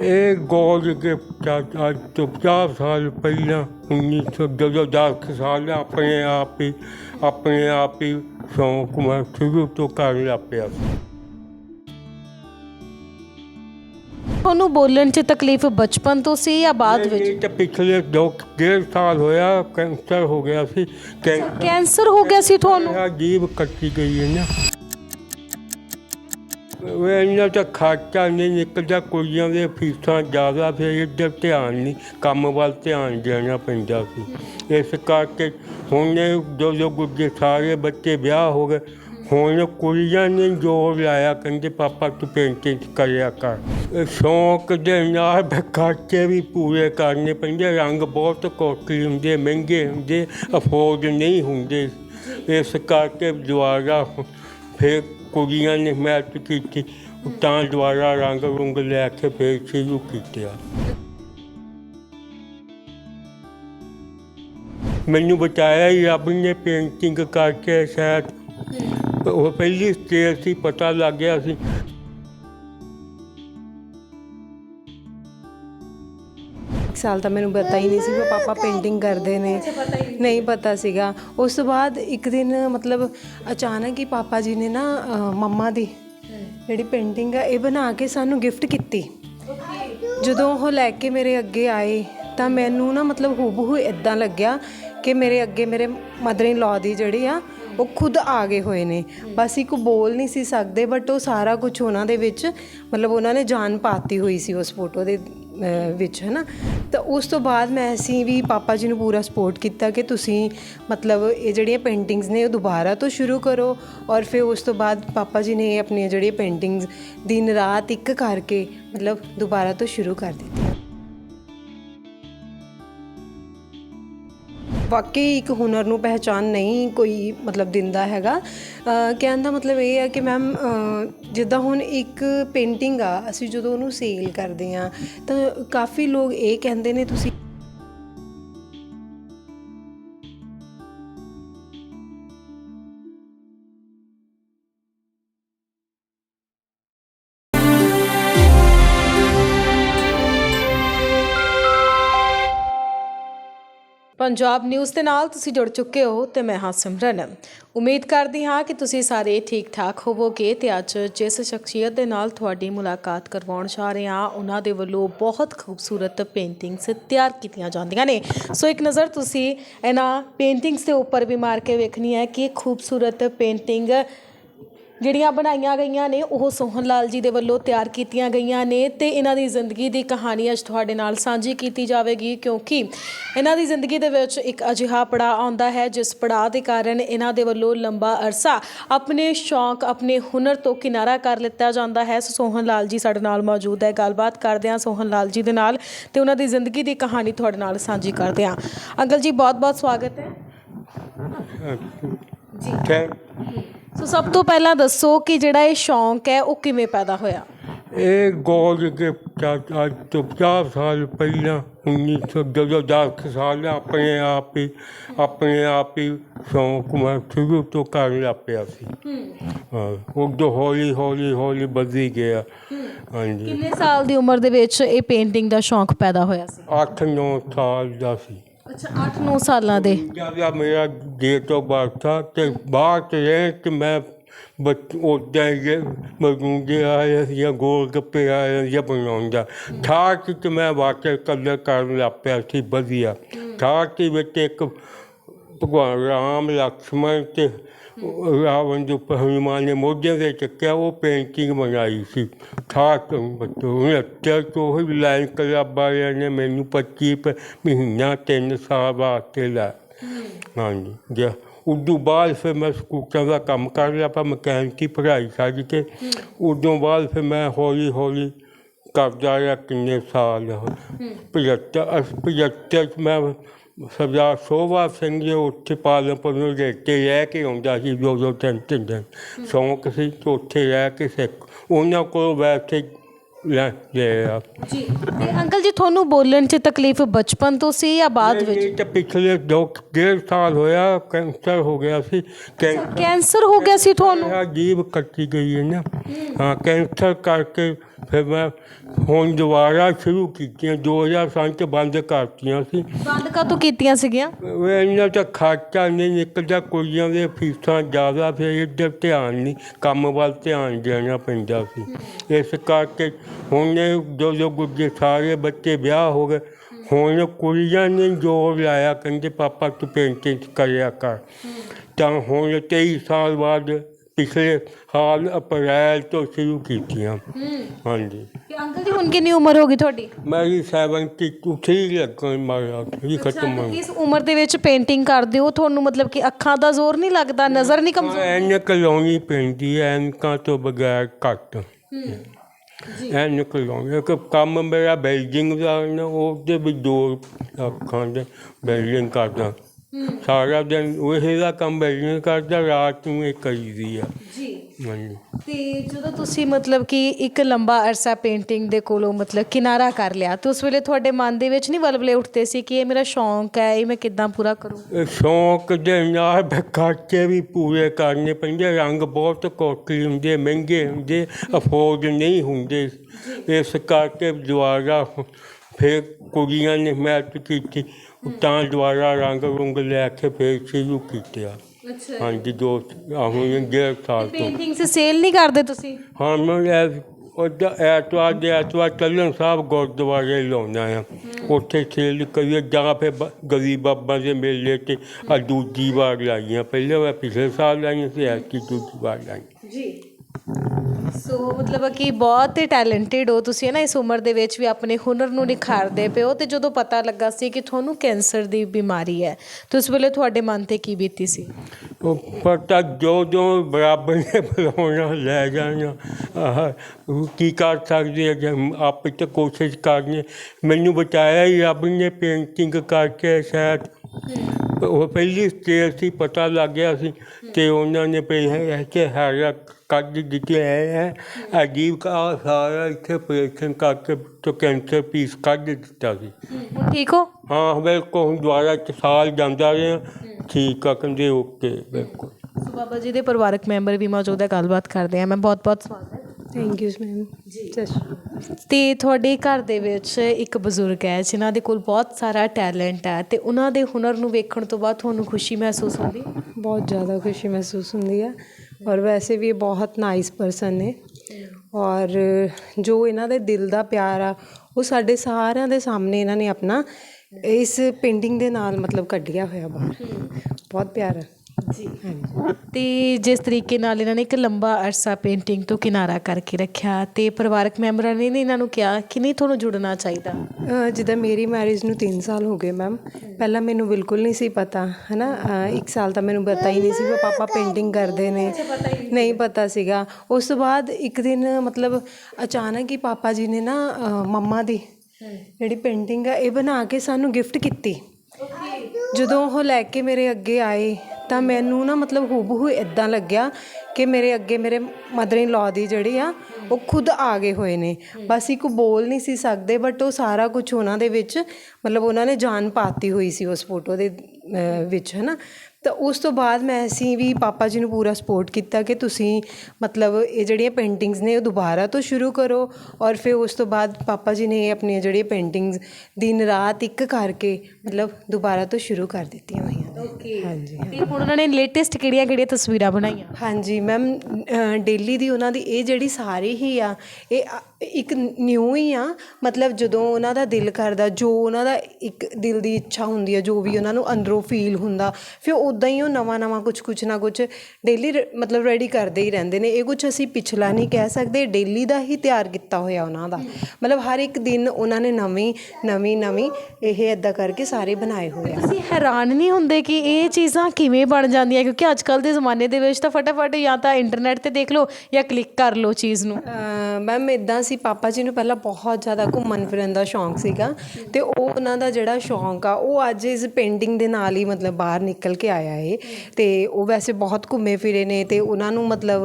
ਇਹ ਗੋਲ ਕੇ ਚਾ- ਅੱਜ ਤੋਂ 50 ਸਾਲ ਪਹਿਲਾਂ 1900 ਜਦੋਂ 10 ਸਾਲ ਆਪਣੇ ਆਪ ਹੀ ਆਪਣੇ ਆਪ ਹੀ ਸ਼ੌਂਕ ਮੈਂ ਸ਼ੁਰੂ ਤੋਂ ਕਰਨ ਲੱਗ ਪਿਆ ਤੁਹਾਨੂੰ ਬੋਲਣ 'ਚ ਤਕਲੀਫ ਬਚਪਨ ਤੋਂ ਸੀ ਜਾਂ ਬਾਅਦ ਵਿੱਚ? ਤਾਂ ਪਿਛਲੇ ਦੋ ਡੇਢ ਸਾਲ ਹੋਇਆ ਕੈਂਸਰ ਹੋ ਗਿਆ ਸੀ ਕੈਂਸਰ ਹੋ ਗਿਆ ਸੀ ਤੁਹਾਨੂੰ? ਜੀਭ ਕੱਟੀ ਗਈ ਹੈ ਨਾ। ਉਹ ਇਹਨਾਂ ਤਾਂ ਖਰਚਾ ਨਹੀਂ ਨਿਕਲਦਾ, ਕੁੜੀਆਂ ਦੇ ਫੀਸਾਂ ਜ਼ਿਆਦਾ ਫਿਰ ਇੱਧਰ ਧਿਆਨ ਨਹੀਂ, ਕੰਮ ਵੱਲ ਧਿਆਨ ਦੇਣਾ ਪੈਂਦਾ ਸੀ। ਇਸ ਕਰਕੇ ਹੁਣ ਇਹ ਜੋ ਜੋ ਗੁੱਡੇ ਸਾਰੇ ਬੱਚੇ ਵਿਆਹ ਹੋ ਗਏ, ਹੁਣ ਕੁੜੀਆਂ ਨੇ ਜੋਰ ਲਾਇਆ, ਕਹਿੰਦੇ ਪਾਪਾ ਤੂੰ ਪੇਂਟਿੰਗ ਕਰਿਆ ਕਰ। ਸ਼ੌਂਕ ਦੇ ਨਾਲ ਖਰਚੇ ਵੀ ਪੂਰੇ ਕਰਨੇ ਪੈਂਦੇ, ਰੰਗ ਬਹੁਤ ਕੋਸਟਲੀ ਹੁੰਦੇ, ਮਹਿੰਗੇ ਹੁੰਦੇ, ਅਫੋਰਡ ਨਹੀਂ ਹੁੰਦੇ। ਇਸ ਕਰਕੇ ਦੁਆਰਾ ਫਿਰ ਕੁੜੀਆਂ ਨੇ ਮਿਹਨਤ ਕੀਤੀ, ਤਾਂ ਦੁਆਰਾ ਰੰਗ ਰੁੰਗ ਲੈ ਕੇ ਫੇਰ ਸ਼ੁਰੂ ਕੀਤਾ। ਮੈਨੂੰ ਬਚਾਇਆ ਹੀ ਰੱਬ ਨੇ ਪੇਂਟਿੰਗ ਕਰਕੇ ਸ਼ਾਇਦ। ਉਹ ਪਹਿਲੀ ਸਟੇਜ ਸੀ, ਪਤਾ ਲੱਗ ਗਿਆ ਸੀ। ਸਾਲ ਤਾਂ ਮੈਨੂੰ ਪਤਾ ਹੀ ਨਹੀਂ ਸੀ ਕਿ ਪਾਪਾ ਪੇਂਟਿੰਗ ਕਰਦੇ ਨੇ। ਨਹੀਂ ਪਤਾ ਸੀਗਾ। ਉਸ ਤੋਂ ਬਾਅਦ ਇੱਕ ਦਿਨ ਮਤਲਬ ਅਚਾਨਕ ਹੀ ਪਾਪਾ ਜੀ ਨੇ ਨਾ ਮੰਮਾ ਦੀ ਜਿਹੜੀ ਪੇਂਟਿੰਗ ਆ, ਇਹ ਬਣਾ ਕੇ ਸਾਨੂੰ ਗਿਫਟ ਕੀਤੀ। ਜਦੋਂ ਉਹ ਲੈ ਕੇ ਮੇਰੇ ਅੱਗੇ ਆਏ, ਤਾਂ ਮੈਨੂੰ ਨਾ ਮਤਲਬ ਹੂਬਹੂ ਇਦਾਂ ਲੱਗਿਆ ਕਿ ਮੇਰੇ ਅੱਗੇ ਮੇਰੇ ਮਦਰ ਇਨ ਲਾ ਦੀ ਜਿਹੜੀ ਆ, ਉਹ ਖੁਦ ਆ ਗਏ ਹੋਏ ਨੇ। ਬਸ ਇੱਕ ਬੋਲ ਨਹੀਂ ਸੀ ਸਕਦੇ ਬਟ ਉਹ ਸਾਰਾ ਕੁਝ ਉਹਨਾਂ ਦੇ ਵਿੱਚ ਮਤਲਬ ਉਹਨਾਂ ਨੇ ਜਾਨ ਪਾਤੀ ਹੋਈ ਸੀ ਉਸ ਫੋਟੋ ਦੇ ਵਿੱਚ ਹੈ ਨਾ ਤਾਂ ਉਸ ਤੋਂ ਬਾਅਦ ਮੈਂ ਅਸੀਂ ਵੀ ਪਾਪਾ ਜੀ ਨੂੰ ਪੂਰਾ ਸਪੋਰਟ ਕੀਤਾ ਕਿ ਤੁਸੀਂ ਮਤਲਬ ਇਹ ਜਿਹੜੀਆਂ ਪੇਂਟਿੰਗਸ ਨੇ ਉਹ ਦੁਬਾਰਾ ਤੋਂ ਸ਼ੁਰੂ ਕਰੋ ਔਰ ਫਿਰ ਉਸ ਤੋਂ ਬਾਅਦ ਪਾਪਾ ਜੀ ਨੇ ਆਪਣੀਆਂ ਜਿਹੜੀਆਂ ਪੇਂਟਿੰਗਸ ਦਿਨ ਰਾਤ ਇੱਕ ਕਰਕੇ ਮਤਲਬ ਦੁਬਾਰਾ ਤੋਂ ਸ਼ੁਰੂ ਕਰ ਦਿੱਤੀਆਂ। ਵਾਕਈ ਇੱਕ ਹੁਨਰ ਨੂੰ ਪਹਿਚਾਨ ਨਹੀਂ ਕੋਈ ਮਤਲਬ ਦਿੰਦਾ ਹੈਗਾ। ਕਹਿਣ ਦਾ ਮਤਲਬ ਇਹ ਹੈ ਕਿ ਮੈਮ ਜਿੱਦਾਂ ਹੁਣ ਇੱਕ ਪੇਂਟਿੰਗ ਆ, ਅਸੀਂ ਜਦੋਂ ਉਹਨੂੰ ਸੇਲ ਕਰਦੇ ਆ ਤਾਂ ਕਾਫੀ ਲੋਕ ਇਹ ਕਹਿੰਦੇ ਨੇ, ਤੁਸੀਂ ਪੰਜਾਬ ਨਿਊਜ਼ ਦੇ ਨਾਲ ਤੁਸੀਂ ਜੁੜ ਚੁੱਕੇ ਹੋ ਤੇ ਮੈਂ ਹਾਂ ਸਿਮਰਨ। ਉਮੀਦ ਕਰਦੀ ਹਾਂ ਕਿ ਤੁਸੀਂ ਸਾਰੇ ਠੀਕ ਠਾਕ ਹੋਵੋਗੇ ਤੇ ਅੱਜ ਜਿਸ ਸ਼ਖਸੀਅਤ ਦੇ ਨਾਲ ਤੁਹਾਡੀ ਮੁਲਾਕਾਤ ਕਰਵਾਉਣ ਜਾ ਰਹੇ ਹਾਂ, ਉਹਨਾਂ ਦੇ ਵੱਲੋਂ ਬਹੁਤ ਖੂਬਸੂਰਤ ਪੇਂਟਿੰਗਸ ਤਿਆਰ ਕੀਤੀਆਂ ਜਾਂਦੀਆਂ ਨੇ। ਸੋ ਇੱਕ ਨਜ਼ਰ ਤੁਸੀਂ ਇਹਨਾਂ ਪੇਂਟਿੰਗਸ ਦੇ ਉੱਪਰ ਵੀ ਮਾਰ ਕੇ ਵੇਖਣੀ ਹੈ ਕਿ ਖੂਬਸੂਰਤ ਪੇਂਟਿੰਗ ਜਿਹੜੀਆਂ ਬਣਾਈਆਂ ਗਈਆਂ ਨੇ ਉਹ ਸੋਹਨ ਲਾਲ ਜੀ ਦੇ ਵੱਲੋਂ ਤਿਆਰ ਕੀਤੀਆਂ ਗਈਆਂ ਨੇ ਤੇ ਇਹਨਾਂ ਦੀ ਜ਼ਿੰਦਗੀ ਦੀ ਕਹਾਣੀ ਅੱਜ ਤੁਹਾਡੇ ਨਾਲ ਸਾਂਝੀ ਕੀਤੀ ਜਾਵੇਗੀ ਕਿਉਂਕਿ ਇਹਨਾਂ ਦੀ ਜ਼ਿੰਦਗੀ ਦੇ ਵਿੱਚ ਇੱਕ ਅਜਿਹਾ ਪੜਾਅ ਆਉਂਦਾ ਹੈ ਜਿਸ ਪੜਾਅ ਦੇ ਕਾਰਨ ਇਹਨਾਂ ਦੇ ਵੱਲੋਂ ਲੰਬਾ ਅਰਸਾ ਆਪਣੇ ਸ਼ੌਂਕ ਆਪਣੇ ਹੁਨਰ ਤੋਂ ਕਿਨਾਰਾ ਕਰ ਲਿੱਤਾ ਜਾਂਦਾ ਹੈ। ਸੋਹਨ ਲਾਲ ਜੀ ਸਾਡੇ ਨਾਲ ਮੌਜੂਦ ਹੈ। ਗੱਲਬਾਤ ਕਰਦੇ ਹਾਂ ਸੋਹਨ ਲਾਲ ਜੀ ਦੇ ਨਾਲ ਤੇ ਉਹਨਾਂ ਦੀ ਜ਼ਿੰਦਗੀ ਦੀ ਕਹਾਣੀ ਤੁਹਾਡੇ ਨਾਲ ਸਾਂਝੀ ਕਰਦੇ ਹਾਂ। ਅੰਕਲ ਜੀ ਬਹੁਤ-ਬਹੁਤ ਸਵਾਗਤ ਹੈ। ਜੀ। ਸੋ ਸਭ ਤੋਂ ਪਹਿਲਾਂ ਦੱਸੋ ਕਿ ਜਿਹੜਾ ਇਹ ਸ਼ੌਂਕ ਹੈ ਉਹ ਕਿਵੇਂ ਪੈਦਾ ਹੋਇਆ? ਇਹ ਗੋਲ ਕੇ ਚਾ- ਅੱਜ ਤੋਂ 50 ਸਾਲ ਪਹਿਲਾਂ 1900 ਜਦੋਂ 10 ਸਾਲ ਆਪਣੇ ਆਪ ਹੀ ਆਪਣੇ ਆਪ ਹੀ ਸ਼ੌਂਕ ਮੈਂ ਸ਼ੁਰੂ ਤੋਂ ਕਰਨ ਲੱਗ ਪਿਆ ਸੀ। ਹਾਂ। ਉਦੋਂ ਹੌਲੀ ਹੌਲੀ ਹੌਲੀ ਵਧੀ ਗਿਆ। ਹਾਂਜੀ। ਕਿੰਨੇ ਸਾਲ ਦੀ ਉਮਰ ਦੇ ਵਿੱਚ ਇਹ ਪੇਂਟਿੰਗ ਦਾ ਸ਼ੌਂਕ ਪੈਦਾ ਹੋਇਆ ਸੀ? 8-9 ਸਾਲ ਦਾ ਸੀ। ਅੱਛਾ 8-9 ਸਾਲਾਂ ਦੇ। ਜ਼ਿਆਦਾ ਮੇਰਾ ਡੇ ਤੋਂ ਬਾਅਦ ਥਾ ਤੇ ਬਾਹਰ ਤੇ ਰਹਿ ਕਿ ਮੈਂ ਬੱਚ ਉਦਾਂ ਹੀ ਮਰੂੰਗੇ ਆਇਆ ਜਾਂ ਗੋਲ ਗੱਪੇ ਆਇਆ ਜਾਂ ਬਣਾਉਂਦਾ। ਠਾਕ ਕਿ ਮੈਂ ਵਾਟਰ ਕਲਰ ਕਰਨ ਲੱਗ ਪਿਆ ਸੀ ਵਧੀਆ। ਠਾਕ ਵਿੱਚ ਇੱਕ ਭਗਵਾਨ ਰਾਮ ਲਕਸ਼ਮਣ ਤੇ ਰਾਵਣ ਜੋ ਹਨੂਮਾਨ ਨੇ ਮੋਢੇ ਤੇ ਚੱਕਿਆ ਉਹ ਪੇਂਟਿੰਗ ਬਣਾਈ ਸੀ। ਠਾਕ ਬੱਤੋ ਅੱਤਰ ਤੋਂ ਹੀ ਲਾਈਨ ਕਲੱਬ ਵਾਲਿਆਂ ਨੇ ਮੈਨੂੰ 25 ਪ- ਮਹੀਨਾ ਤਿੰਨ ਸਾਲ ਵਾਸਤੇ ਲਾ। ਹਾਂਜੀ ਜੇ ਉਦੋਂ ਬਾਅਦ ਫਿਰ ਮੈਂ ਸਕੂਟਰ ਦਾ ਕੰਮ ਕਰ ਲਿਆ ਪਰ ਮਕੈਨਿਕ ਪੜ੍ਹਾਈ ਛੱਡ ਕੇ। ਉਦੋਂ ਬਾਅਦ ਫਿਰ ਮੈਂ ਹੌਲੀ ਹੌਲੀ ਕਰਦਾ ਰਿਹਾ ਕਿੰਨੇ ਸਾਲ। ਪਝੱਤਰ ਅਸ- ਪਝੱਤਰ 'ਚ ਮੈਂ ਸਰਦਾਰ ਸੋਭਾ ਸਿੰਘ ਜੀ ਉੱਥੇ ਪਾਲਮਪੁਰ ਨੂੰ ਰੇਤੇ ਰਹਿ ਕੇ ਆਉਂਦਾ ਸੀ ਦੋ ਦੋ ਤਿੰਨ ਤਿੰਨ ਦਿਨ। ਸ਼ੌਂਕ ਸੀ ਤੇ ਉੱਥੇ ਰਹਿ ਕੇ ਸਿੱਖ। ਉਹਨਾਂ ਕੋਲ ਵੈਸੇ ਲੈ ਲਿਆ ਜੀ ਤੇ ਅੰਕਲ ਜੀ ਤੁਹਾਨੂੰ ਬੋਲਣ 'ਚ ਤਕਲੀਫ ਬਚਪਨ ਤੋਂ ਸੀ ਜਾਂ ਬਾਅਦ ਵਿੱਚ? ਇਹ ਤਾਂ ਪਿਛਲੇ ਦੋ ਡੇਢ ਸਾਲ ਹੋਇਆ ਕੈਂਸਰ ਹੋ ਗਿਆ ਸੀ। ਕੈਂਸਰ ਕੈਂਸਰ ਹੋ ਗਿਆ ਸੀ ਤੁਹਾਨੂੰ? ਜੀਭ ਕੱਟੀ ਗਈ ਹੈ ਨਾ। ਹਾਂ ਕੈਂਸਰ ਕਰਕੇ ਫਿਰ ਮੈਂ ਹੁਣ ਦੁਬਾਰਾ ਸ਼ੁਰੂ ਕੀਤੀਆਂ 2007 ਚ ਬੰਦ ਕਰਤੀਆਂ ਸੀ। ਬੰਦ ਕਾਤੋਂ ਕੀਤੀਆਂ ਸੀਗੀਆਂ? ਉਹ ਇਹਨਾਂ ਦਾ ਖਰਚਾ ਨਹੀਂ ਨਿਕਲਦਾ ਕੁੜੀਆਂ ਦੇ ਫੀਸਾਂ ਜ਼ਿਆਦਾ ਫਿਰ ਇੱਧਰ ਧਿਆਨ ਨਹੀਂ ਕੰਮ ਵੱਲ ਧਿਆਨ ਦੇਣਾ ਪੈਂਦਾ ਸੀ। ਇਸ ਕਰਕੇ ਹੁਣ ਇਹ ਜੋ ਜੋ ਗੁੱਜੇ ਸਾਰੇ ਬੱਚੇ ਵਿਆਹ ਹੋ ਗਏ ਹੁਣ ਕੁੜੀਆਂ ਨੇ ਜੋਰ ਲਾਇਆ ਕਹਿੰਦੇ ਪਾਪਾ ਤੂੰ ਪੇਂਟਿੰਗ ਕਰਿਆ ਕਰ। ਤਾਂ ਹੁਣ 23 ਸਾਲ ਬਾਅਦ ਪਿਛਲੇ ਸਾਲ ਅਪ੍ਰੈਲ ਤੋਂ ਸ਼ੁਰੂ ਕੀਤੀਆਂ। ਹਾਂਜੀ। ਤੇ ਅੰਕਲ ਜੀ ਹੁਣ ਕਿੰਨੀ ਉਮਰ ਹੋ ਗਈ ਤੁਹਾਡੀ? ਮੇਰੀ 72 ਠੀਕ ਲੱਗਣ ਮਾਰਾ ਵੀ ਖਤਮ ਹੋ ਇਸ ਉਮਰ ਦੇ ਵਿੱਚ ਪੇਂਟਿੰਗ ਕਰਦੇ ਹੋ ਤੁਹਾਨੂੰ ਮਤਲਬ ਕਿ ਅੱਖਾਂ ਦਾ ਜ਼ੋਰ ਨਹੀਂ ਲੱਗਦਾ ਨਜ਼ਰ ਨਹੀਂ ਕਮਜ਼ੋਰ? ਐਨਕ ਲਾਉਣੀ ਪੈਂਦੀ ਹੈ ਐਨਕਾਂ ਤੋਂ ਬਗੈਰ ਘੱਟ। ਐਨਕ ਲਾਉਣੀ ਇੱਕ ਕੰਮ ਮੇਰਾ ਬਿਲਡਿੰਗ ਦਾ ਨਾ ਉਹਦੇ ਵੀ ਦੋ ਅੱਖਾਂ ਦੇ ਬਿਲਡਿੰਗ ਕਰਦਾ। ਸਾਰਾ ਦਿਨ ਉਹ ਦਾ ਕੰਮ ਬਿਲਡਿੰਗ ਕਰਦਾ ਰਾਤ ਨੂੰ ਇਹ ਕਰੀਦੀ ਆ। ਜੀ। ਹਾਂਜੀ। ਤੇ ਜਦੋਂ ਤੁਸੀਂ ਮਤਲਬ ਕਿ ਇੱਕ ਲੰਬਾ ਅਰਸਾ ਪੇਂਟਿੰਗ ਦੇ ਕੋਲੋਂ ਮਤਲਬ ਕਿਨਾਰਾ ਕਰ ਲਿਆ ਤੇ ਉਸ ਵੇਲੇ ਤੁਹਾਡੇ ਮਨ ਦੇ ਵਿੱਚ ਨਹੀਂ ਵਲਵਲੇ ਉੱਠਦੇ ਸੀ ਕਿ ਇਹ ਮੇਰਾ ਸ਼ੌਂਕ ਹੈ ਇਹ ਮੈਂ ਕਿੱਦਾਂ ਪੂਰਾ ਕਰੂੰ? ਇਹ ਸ਼ੌਂਕ ਦੇ ਨਾਲ ਖਰਚੇ ਵੀ ਪੂਰੇ ਕਰਨੇ ਪੈਂਦੇ ਰੰਗ ਬਹੁਤ ਕੋਸਟਲੀ ਹੁੰਦੇ ਮਹਿੰਗੇ ਹੁੰਦੇ ਅਫੋਰਡ ਨਹੀਂ ਹੁੰਦੇ। ਇਸ ਕਰਕੇ ਦੁਆਰਾ ਫਿਰ ਕੁੜੀਆਂ ਨੇ ਮਿਹਨਤ ਕੀਤੀ ਤਾਂ ਦੁਆਰਾ ਰੰਗ ਰੁੰਗ ਲੈ ਕੇ ਫਿਰ ਸ਼ੁਰੂ ਕੀਤਾ ਅੱਛਾ। ਹਾਂਜੀ ਦੋ ਆਹ ਡੇਢ ਸਾਲ ਤੋਂ। ਪੇਂਟਿੰਗ ਸੇ ਸੇਲ ਨਹੀਂ ਕਰਦੇ ਤੁਸੀਂ? ਹਾਂ ਮੈਂ ਇਹ ਉਹਦਾ ਐਤਵਾਰ ਦੇ ਐਤਵਾਰ ਚੱਲਣ ਸਾਹਿਬ ਗੁਰਦੁਆਰੇ ਲਾਉਣਾ ਆ। ਉੱਥੇ ਸੇਲ ਕਰੀਏ ਜਾਂ ਫਿਰ ਬ- ਗਰੀਬ ਬਾਬਾ ਦੇ ਮੇਲੇ ਤੇ ਆ ਦੂਜੀ ਵਾਰ ਲਾਈਆਂ। ਪਹਿਲੇ ਮੈਂ ਪਿਛਲੇ ਸਾਲ ਲਾਈਆਂ ਸੀ ਐਤਕੀ ਦੂਜੀ ਵਾਰ ਲਾਈਆਂ। ਜੀ। ਸੋ ਮਤਲਬ ਕਿ ਬਹੁਤ ਹੀ ਟੈਲੈਂਟਡ ਹੋ ਤੁਸੀਂ ਹੈ ਨਾ ਇਸ ਉਮਰ ਦੇ ਵਿੱਚ ਵੀ ਆਪਣੇ ਹੁਨਰ ਨੂੰ ਨਿਖਾਰਦੇ ਪਏ ਹੋ ਤੇ ਜਦੋਂ ਪਤਾ ਲੱਗਾ ਸੀ ਕਿ ਤੁਹਾਨੂੰ ਕੈਂਸਰ ਦੀ ਬਿਮਾਰੀ ਹੈ ਤੇ ਉਸ ਵੇਲੇ ਤੁਹਾਡੇ ਮਨ ਤੇ ਕੀ ਬੀਤੀ ਸੀ? ਉਹ ਪਤਾ ਜੋ ਜੋ ਬਰਾਬਰ ਨੇ ਬੁਲਾਉਣਾ ਲੈ ਜਾਣਾ ਆਹ ਕੀ ਕਰ ਸਕਦੇ ਆ ਜੇ ਆਪ ਤੇ ਕੋਸ਼ਿਸ਼ ਕਰਨੀ ਮੈਨੂੰ ਬਚਾਇਆ ਹੀ ਰੱਬ ਨੇ ਪੇਂਟਿੰਗ ਕਰਕੇ ਸ਼ਾਇਦ। ਉਹ ਪਹਿਲੀ ਸਟੇਜ ਸੀ ਪਤਾ ਲੱਗ ਗਿਆ ਸੀ ਤੇ ਉਹਨਾਂ ਨੇ ਪਹਿਲੇ ਕਿ ਹਾਰਾ ਕੱਢ ਦਿੱਤੇ ਹੈ ਅਜੀਬ ਕਾ ਸਾਰਾ ਇੱਥੇ ਆਪਰੇਸ਼ਨ ਕਰਕੇ ਤੋਂ ਕੈਂਸਰ ਪੀਸ ਕੱਢ ਦਿੱਤਾ ਸੀ। ਹੁਣ ਠੀਕ ਹੋ? ਹਾਂ ਬਿਲਕੁਲ ਹੁਣ ਦੁਬਾਰਾ ਇੱਕ ਸਾਲ ਜਾਂਦਾ ਰਿਹਾ। ਠੀਕ ਆ ਕਹਿੰਦੇ ਓਕੇ ਬਿਲਕੁਲ। ਸੋ ਬਾਬਾ ਜੀ ਦੇ ਪਰਿਵਾਰਕ ਮੈਂਬਰ ਵੀ ਮੌਜੂਦ ਹੈ ਗੱਲਬਾਤ ਕਰਦੇ ਆ ਮੈਂ ਬਹੁਤ ਬਹੁਤ ਸਵਾਗਤ ਹੈ। ਥੈਂਕ ਯੂ ਮੈਮ ਸਤਿ ਸ਼੍ਰੀ ਅਕਾਲ ਤੇ ਤੁਹਾਡੇ ਘਰ ਦੇ ਵਿੱਚ ਇੱਕ ਬਜ਼ੁਰਗ ਹੈ ਜਿਨ੍ਹਾਂ ਦੇ ਕੋਲ ਬਹੁਤ ਸਾਰਾ ਟੈਲੈਂਟ ਹੈ ਤੇ ਉਹਨਾਂ ਦੇ ਹੁਨਰ ਨੂੰ ਵੇਖਣ ਤੋਂ ਬਾਅਦ ਤੁਹਾਨੂੰ ਖੁਸ਼ੀ ਮਹਿਸੂਸ ਹੁੰਦੀ? ਬਹੁਤ ਜ਼ਿਆਦਾ ਖੁਸ਼ੀ ਮਹਿਸੂਸ ਹੁੰਦੀ ਹੈ ਔਰ ਵੈਸੇ ਵੀ ਇਹ ਬਹੁਤ ਨਾਈਸ ਪਰਸਨ ਨੇ ਔਰ ਜੋ ਇਹਨਾਂ ਦੇ ਦਿਲ ਦਾ ਪਿਆਰ ਆ ਉਹ ਸਾਡੇ ਸਾਰਿਆਂ ਦੇ ਸਾਹਮਣੇ ਇਹਨਾਂ ਨੇ ਆਪਣਾ ਇਸ ਪੇਂਟਿੰਗ ਦੇ ਨਾਲ ਮਤਲਬ ਕੱਢਿਆ ਹੋਇਆ ਬਾਹਰ। ਬਹੁਤ ਪਿਆਰਾ। ਜੀ। ਤੇ ਜਿਸ ਤਰੀਕੇ ਨਾਲ ਇਹਨਾਂ ਨੇ ਇੱਕ ਲੰਬਾ ਅਰਸਾ ਪੇਂਟਿੰਗ ਤੋਂ ਕਿਨਾਰਾ ਕਰਕੇ ਰੱਖਿਆ ਤੇ ਪਰਿਵਾਰਕ ਮੈਂਬਰਾਂ ਨੇ ਇਹਨਾਂ ਨੂੰ ਕਿਹਾ ਕਿ ਨਹੀਂ ਤੁਹਾਨੂੰ ਜੁੜਨਾ ਚਾਹੀਦਾ। ਜਿੱਦਾਂ ਮੇਰੀ ਮੈਰਿਜ ਨੂੰ 3 ਸਾਲ ਹੋ ਗਏ ਮੈਮ ਪਹਿਲਾਂ ਮੈਨੂੰ ਬਿਲਕੁਲ ਨਹੀਂ ਸੀ ਪਤਾ ਹੈਨਾ? ਇੱਕ ਸਾਲ ਤਾਂ ਮੈਨੂੰ ਪਤਾ ਹੀ ਨਹੀਂ ਸੀ ਕਿ ਪਾਪਾ ਪੇਂਟਿੰਗ ਕਰਦੇ ਨੇ। ਨਹੀਂ ਪਤਾ ਸੀਗਾ। ਉਸ ਤੋਂ ਬਾਅਦ ਇੱਕ ਦਿਨ ਮਤਲਬ ਅਚਾਨਕ ਹੀ ਪਾਪਾ ਜੀ ਨੇ ਨਾ ਮੰਮਾ ਦੀ ਜਿਹੜੀ ਪੇਂਟਿੰਗ ਆ ਇਹ ਬਣਾ ਕੇ ਸਾਨੂੰ ਗਿਫਟ ਕੀਤੀ। ਜਦੋਂ ਉਹ ਲੈ ਕੇ ਮੇਰੇ ਅੱਗੇ ਆਏ ਤਾਂ ਮੈਨੂੰ ਨਾ ਮਤਲਬ ਹੂਬਹੂ ਇਦਾਂ ਲੱਗਿਆ ਕਿ ਮੇਰੇ ਅੱਗੇ ਮੇਰੇ ਮਦਰ ਇਨ ਲਾ ਦੀ ਜਿਹੜੀ ਆ, ਉਹ ਖੁਦ ਆ ਗਏ ਹੋਏ ਨੇ। ਬਸ ਇੱਕ ਬੋਲ ਨਹੀਂ ਸੀ ਸਕਦੇ ਬਟ ਉਹ ਸਾਰਾ ਕੁਝ ਉਹਨਾਂ ਦੇ ਵਿੱਚ, ਮਤਲਬ ਉਹਨਾਂ ਨੇ ਜਾਨ ਪਾਤੀ ਹੋਈ ਸੀ ਉਸ ਫੋਟੋ ਦੇ ਵਿੱਚ ਹੈ ਨਾ ਤਾਂ ਉਸ ਤੋਂ ਬਾਅਦ ਮੈਂ ਅਸੀਂ ਵੀ ਪਾਪਾ ਜੀ ਨੂੰ ਪੂਰਾ ਸਪੋਰਟ ਕੀਤਾ ਕਿ ਤੁਸੀਂ ਮਤਲਬ ਇਹ ਜਿਹੜੀਆਂ ਪੇਂਟਿੰਗਸ ਨੇ, ਉਹ ਦੁਬਾਰਾ ਤੋਂ ਸ਼ੁਰੂ ਕਰੋ। ਔਰ ਫਿਰ ਉਸ ਤੋਂ ਬਾਅਦ ਪਾਪਾ ਜੀ ਨੇ ਆਪਣੀਆਂ ਜਿਹੜੀਆਂ ਪੇਂਟਿੰਗਸ ਦਿਨ ਰਾਤ ਇੱਕ ਕਰਕੇ, ਮਤਲਬ ਦੁਬਾਰਾ ਤੋਂ ਸ਼ੁਰੂ ਕਰ ਦਿੱਤੀਆਂ ਹੋਈਆਂ। ਓਕੇ ਹਾਂਜੀ ਤੇ ਹੁਣ ਉਹਨਾਂ ਨੇ ਲੇਟੈਸਟ ਕਿਹੜੀਆਂ ਕਿਹੜੀਆਂ ਤਸਵੀਰਾਂ ਬਣਾਈਆਂ? ਹਾਂਜੀ ਮੈਮ ਡੇਲੀ ਦੀ ਉਹਨਾਂ ਦੀ ਇਹ ਜਿਹੜੀ ਸਾਰੀ ਹੀ ਆ ਇਹ ਅ- ਇੱਕ ਨਿਊ ਹੀ ਆ। ਮਤਲਬ ਜਦੋਂ ਉਹਨਾਂ ਦਾ ਦਿਲ ਕਰਦਾ ਜੋ ਉਹਨਾਂ ਦਾ ਇੱਕ ਦਿਲ ਦੀ ਇੱਛਾ ਹੁੰਦੀ ਹੈ ਜੋ ਵੀ ਉਹਨਾਂ ਨੂੰ ਅੰਦਰੋਂ ਫੀਲ ਹੁੰਦਾ ਫਿਰ ਉਦਾਂ ਹੀ ਉਹ ਨਵਾਂ ਨਵਾਂ ਕੁਝ ਕੁਝ ਨਾ ਕੁਝ ਡੇਲੀ ਮਤਲਬ ਰੈਡੀ ਕਰਦੇ ਹੀ ਰਹਿੰਦੇ ਨੇ। ਇਹ ਕੁਝ ਅਸੀਂ ਪਿਛਲਾ ਨਹੀਂ ਕਹਿ ਸਕਦੇ ਡੇਲੀ ਦਾ ਹੀ ਤਿਆਰ ਕੀਤਾ ਹੋਇਆ ਉਹਨਾਂ ਦਾ। ਮਤਲਬ ਹਰ ਇੱਕ ਦਿਨ ਉਹਨਾਂ ਨੇ ਨਵੀਂ ਨਵੀਂ ਨਵੀਂ ਇਹ ਇਦਾਂ ਕਰਕੇ ਸਾਰੇ ਬਣਾਏ ਹੋਏ ਆ। ਤੁਸੀਂ ਹੈਰਾਨ ਨਹੀਂ ਹੁੰਦੇ ਕਿ ਇਹ ਚੀਜ਼ਾਂ ਕਿਵੇਂ ਬਣ ਜਾਂਦੀਆਂ? ਕਿਉਂਕਿ ਅੱਜ ਕੱਲ ਦੇ ਜ਼ਮਾਨੇ ਦੇ ਵਿੱਚ ਤਾਂ ਫਟਾਫਟ ਜਾਂ ਤਾਂ ਇੰਟਰਨੈਟ ਤੇ ਦੇਖ ਲਓ ਜਾਂ ਕਲਿੱਕ ਕਰ ਲਓ ਚੀਜ਼ ਨੂੰ। ਮੈਮ ਇਦਾਂ ਸੀ, ਪਾਪਾ ਜੀ ਨੂੰ ਪਹਿਲਾਂ ਬਹੁਤ ਜ਼ਿਆਦਾ ਘੁੰਮਣ ਫਿਰਨ ਦਾ ਸ਼ੌਂਕ ਸੀਗਾ ਤੇ ਉਹ ਉਹਨਾਂ ਦਾ ਜਿਹੜਾ ਸ਼ੌਂਕ ਆ, ਉਹ ਅੱਜ ਇਸ ਪੇਂਟਿੰਗ ਦੇ ਨਾਲ ਹੀ ਮਤਲਬ ਬਾਹਰ ਨਿਕਲ ਕੇ ਆਇਆ ਏ ਤੇ ਉਹ ਵੈਸੇ ਬਹੁਤ ਘੁੰਮੇ ਫਿਰੇ ਨੇ ਤੇ ਉਹਨਾਂ ਨੂੰ ਮਤਲਬ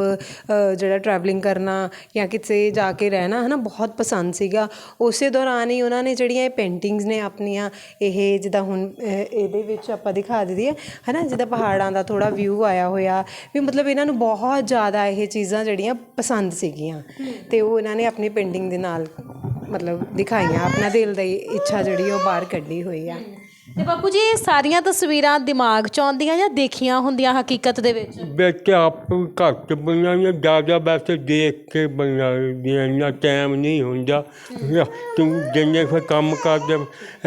ਜਿਹੜਾ ਟਰੈਵਲਿੰਗ ਕਰਨਾ ਜਾਂ ਕਿਤੇ ਜਾ ਕੇ ਰਹਿਣਾ ਹਨਾ ਬਹੁਤ ਪਸੰਦ ਸੀਗਾ। ਉਸੇ ਦੌਰਾਨ ਹੀ ਉਹਨਾਂ ਨੇ ਜਿਹੜੀਆਂ ਇਹ ਪੇਂਟਿੰਗਸ ਨੇ ਆਪਣੀਆਂ, ਇਹ ਜਿੱਦਾਂ ਹੁਣ ਇਹਦੇ ਵਿੱਚ ਆਪਾਂ ਦਿਖਾ ਲੱਗਦੀ ਹੈ। ਹਨਾ, ਜਿੱਦਾਂ ਪਹਾੜਾਂ ਦਾ ਥੋੜਾ ਵਿਊ ਆਇਆ ਹੋਇਆ, ਵੀ ਮਤਲਬ ਇਹਨਾਂ ਨੂੰ ਬਹੁਤ ਜ਼ਿਆਦਾ ਇਹ ਚੀਜ਼ਾਂ ਜਿਹੜੀਆਂ ਪਸੰਦ ਸੀਗੀਆਂ। ਤੇ ਉਹ ਇਹਨਾਂ ਨੇ ਆਪਣੀ ਪੇਂਟਿੰਗ ਦੇ ਨਾਲ ਮਤਲਬ ਦਿਖਾਈਆਂ, ਆਪਣਾ ਦਿਲ ਦੀ ਇੱਛਾ ਜਿਹੜੀ ਉਹ ਬਾਹਰ ਕੱਢੀ ਹੋਈ ਆ। ਤੇ ਬਾਪੂ ਜੀ ਇਹ ਸਾਰੀਆਂ ਤਸਵੀਰਾਂ ਦਿਮਾਗ 'ਚ ਆਉਂਦੀਆਂ ਜਾਂ ਦੇਖੀਆਂ ਹੁੰਦੀਆਂ ਹਕੀਕਤ ਦੇ ਵਿੱਚ? ਵਿੱਚ ਆਪ ਘੱਟ ਬਣਾਈਆਂ ਜ਼ਿਆਦਾ ਵੈਸੇ ਦੇਖ ਕੇ ਬਣਾਈਆਂ ਇੰਨਾ ਟਾਈਮ ਨਹੀਂ ਹੁੰਦਾ। ਤੂੰ ਜਿੰਨੇ ਫਿਰ ਕੰਮ ਕਰਦੇ